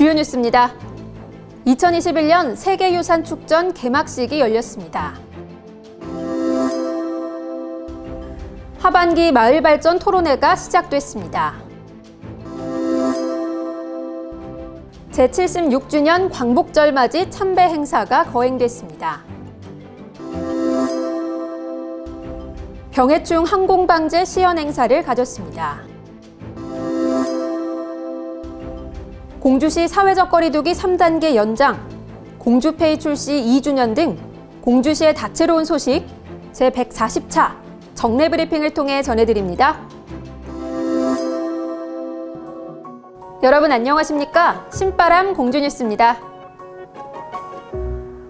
주요 뉴스입니다. 2021년 세계유산 축전 개막식이 열렸습니다. 하반기 마을 발전 토론회가 시작됐습니다. 제76주년 광복절 맞이 참배 행사가 거행됐습니다. 병해충 항공방제 시연 행사를 가졌습니다. 공주시 사회적 거리두기 3단계 연장, 공주페이 출시 2주년 등 공주시의 다채로운 소식 제140차 정례 브리핑을 통해 전해드립니다. 여러분 안녕하십니까? 신바람 공주뉴스입니다.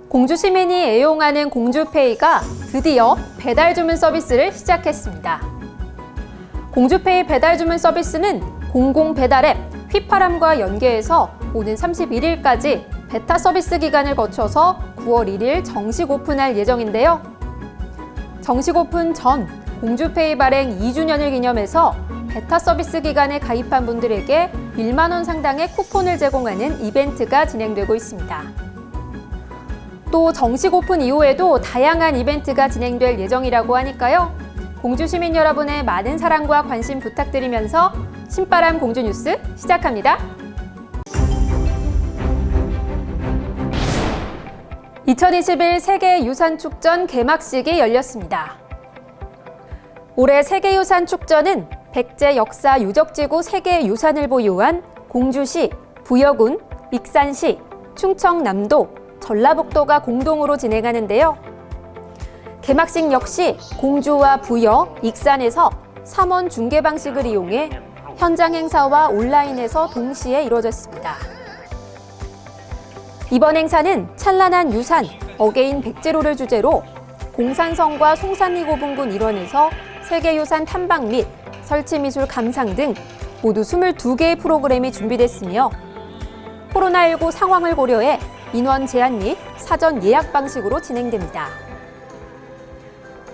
공주 시민이 애용하는 공주페이가 드디어 배달 주문 서비스를 시작했습니다. 공주페이 배달 주문 서비스는 공공 배달 앱 휘파람과 연계해서 오는 31일까지 베타 서비스 기간을 거쳐서 9월 1일 정식 오픈할 예정인데요. 정식 오픈 전 공주페이 발행 2주년을 기념해서 베타 서비스 기간에 가입한 분들에게 1만 원 상당의 쿠폰을 제공하는 이벤트가 진행되고 있습니다. 또 정식 오픈 이후에도 다양한 이벤트가 진행될 예정이라고 하니까요. 공주 시민 여러분의 많은 사랑과 관심 부탁드리면서 신바람 공주 뉴스 시작합니다. 2021 세계유산축전 개막식이 열렸습니다. 올해 세계유산축전은 백제 역사 유적지구 세계유산을 보유한 공주시, 부여군, 익산시, 충청남도, 전라북도가 공동으로 진행하는데요. 개막식 역시 공주와 부여, 익산에서 3원 중계 방식을 이용해 현장 행사와 온라인에서 동시에 이루어졌습니다. 이번 행사는 찬란한 유산, 어게인 백제로를 주제로 공산성과 송산리 고분군 일원에서 세계유산 탐방 및 설치미술 감상 등 모두 22개의 프로그램이 준비됐으며 코로나19 상황을 고려해 인원 제한 및 사전 예약 방식으로 진행됩니다.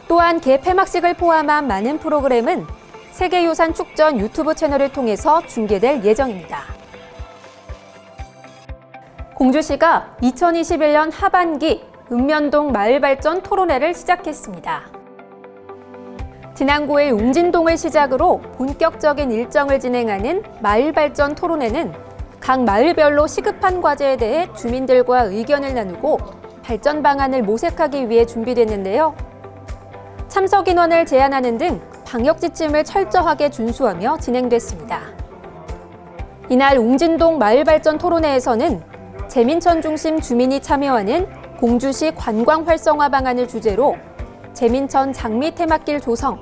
또한 개폐막식을 포함한 많은 프로그램은 세계유산 축전 유튜브 채널을 통해서 중계될 예정입니다. 공주시가 2021년 하반기 읍면동 마을발전 토론회를 시작했습니다. 지난 9일 웅진동을 시작으로 본격적인 일정을 진행하는 마을발전 토론회는 각 마을별로 시급한 과제에 대해 주민들과 의견을 나누고 발전 방안을 모색하기 위해 준비됐는데요. 참석 인원을 제한하는 등 방역 지침을 철저하게 준수하며 진행됐습니다. 이날 웅진동 마을발전 토론회에서는 재민천 중심 주민이 참여하는 공주시 관광 활성화 방안을 주제로 재민천 장미 테마길 조성,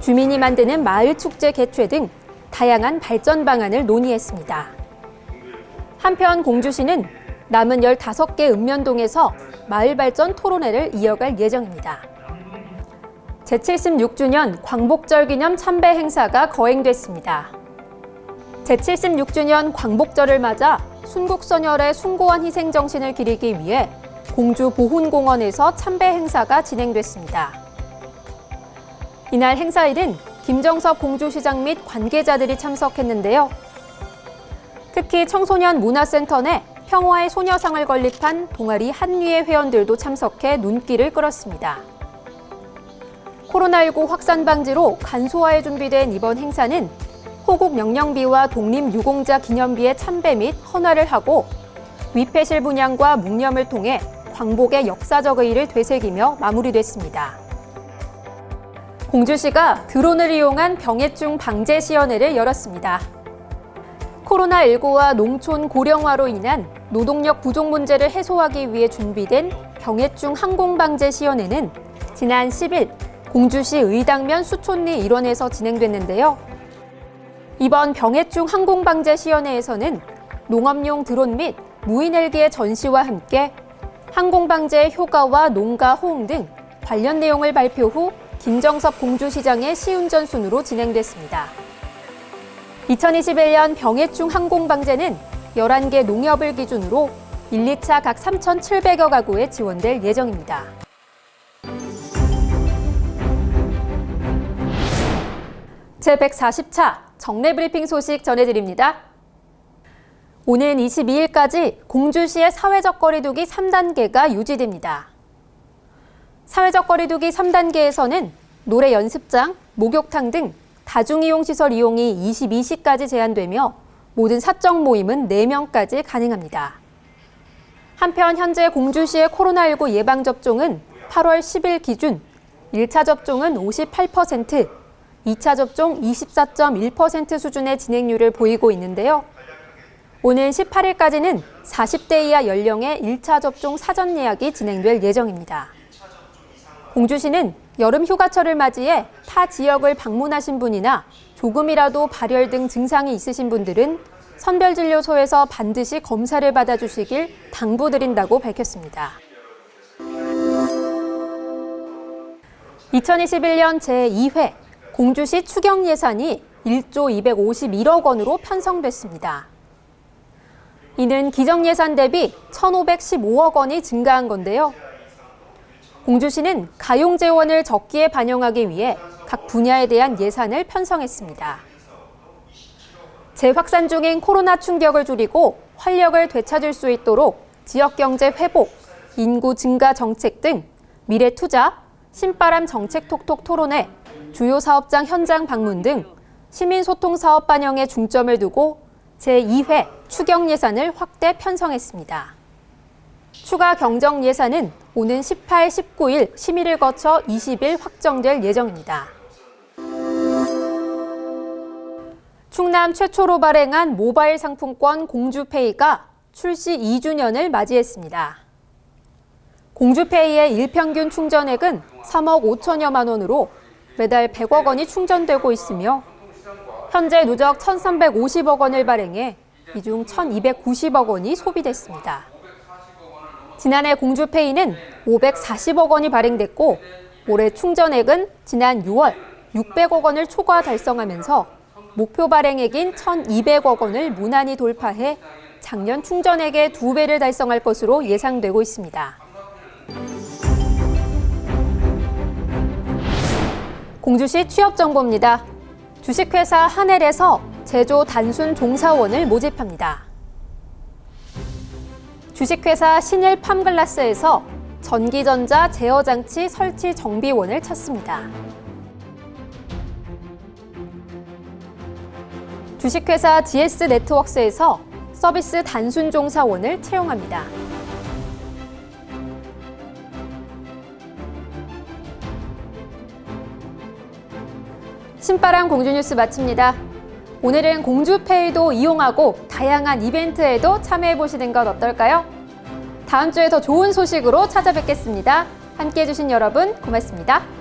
주민이 만드는 마을 축제 개최 등 다양한 발전 방안을 논의했습니다. 한편 공주시는 남은 15개 읍면동에서 마을 발전 토론회를 이어갈 예정입니다. 제76주년 광복절 기념 참배 행사가 거행됐습니다. 제76주년 광복절을 맞아 순국선열의 숭고한 희생 정신을 기리기 위해 공주 보훈공원에서 참배 행사가 진행됐습니다. 이날 행사에는 김정섭 공주시장 및 관계자들이 참석했는데요. 특히 청소년 문화센터 내 평화의 소녀상을 건립한 동아리 한위의 회원들도 참석해 눈길을 끌었습니다. 코로나19 확산 방지로 간소화에 준비된 이번 행사는 호국 명령비와 독립유공자 기념비의 참배 및 헌화를 하고 위패실 분양과 묵념을 통해 광복의 역사적 의의를 되새기며 마무리됐습니다. 공주시가 드론을 이용한 병해충 방제 시연회를 열었습니다. 코로나19와 농촌 고령화로 인한 노동력 부족 문제를 해소하기 위해 준비된 병해충 항공방제 시연회는 지난 10일 공주시 의당면 수촌리 일원에서 진행됐는데요. 이번 병해충 항공방제 시연회에서는 농업용 드론 및 무인 헬기의 전시와 함께 항공방제의 효과와 농가 호응 등 관련 내용을 발표 후 김정섭 공주시장의 시운전 순으로 진행됐습니다. 2021년 병해충 항공방제는 11개 농협을 기준으로 1, 2차 각 3,700여 가구에 지원될 예정입니다. 제140차 정례 브리핑 소식 전해드립니다. 오는 22일까지 공주시의 사회적 거리두기 3단계가 유지됩니다. 사회적 거리두기 3단계에서는 노래 연습장, 목욕탕 등 다중이용시설 이용이 22시까지 제한되며 모든 사적 모임은 4명까지 가능합니다. 한편 현재 공주시의 코로나19 예방접종은 8월 10일 기준 1차 접종은 58%, 2차 접종 24.1% 수준의 진행률을 보이고 있는데요. 오는 18일까지는 40대 이하 연령의 1차 접종 사전 예약이 진행될 예정입니다. 공주시는 여름 휴가철을 맞이해 타 지역을 방문하신 분이나 조금이라도 발열 등 증상이 있으신 분들은 선별진료소에서 반드시 검사를 받아주시길 당부드린다고 밝혔습니다. 2021년 제2회 공주시 추경 예산이 1조 251억 원으로 편성됐습니다. 이는 기정 예산 대비 1,515억 원이 증가한 건데요. 공주시는 가용 재원을 적기에 반영하기 위해 각 분야에 대한 예산을 편성했습니다. 재확산 중인 코로나 충격을 줄이고 활력을 되찾을 수 있도록 지역 경제 회복, 인구 증가 정책 등 미래 투자, 신바람 정책 톡톡 토론회, 주요 사업장 현장 방문 등 시민 소통 사업 반영에 중점을 두고 제2회 추경 예산을 확대 편성했습니다. 추가 경정 예산은 오는 18, 19일 심의를 거쳐 20일 확정될 예정입니다. 충남 최초로 발행한 모바일 상품권 공주페이가 출시 2주년을 맞이했습니다. 공주페이의 일평균 충전액은 3억 5천여만 원으로 매달 100억 원이 충전되고 있으며 현재 누적 1,350억 원을 발행해 이중 1,290억 원이 소비됐습니다. 지난해 공주페이는 540억 원이 발행됐고 올해 충전액은 지난 6월 600억 원을 초과 달성하면서 목표 발행액인 1,200억 원을 무난히 돌파해 작년 충전액의 두 배를 달성할 것으로 예상되고 있습니다. 공주시 취업 정보입니다. 주식회사 하넬에서 제조 단순 종사원을 모집합니다. 주식회사 신일 팜글라스에서 전기전자 제어장치 설치 정비원을 찾습니다. 주식회사 GS 네트워크스에서 서비스 단순 종사원을 채용합니다. 신바람 공주뉴스 마칩니다. 오늘은 공주페이도 이용하고 다양한 이벤트에도 참여해 보시는 것 어떨까요? 다음 주에 더 좋은 소식으로 찾아뵙겠습니다. 함께 해주신 여러분 고맙습니다.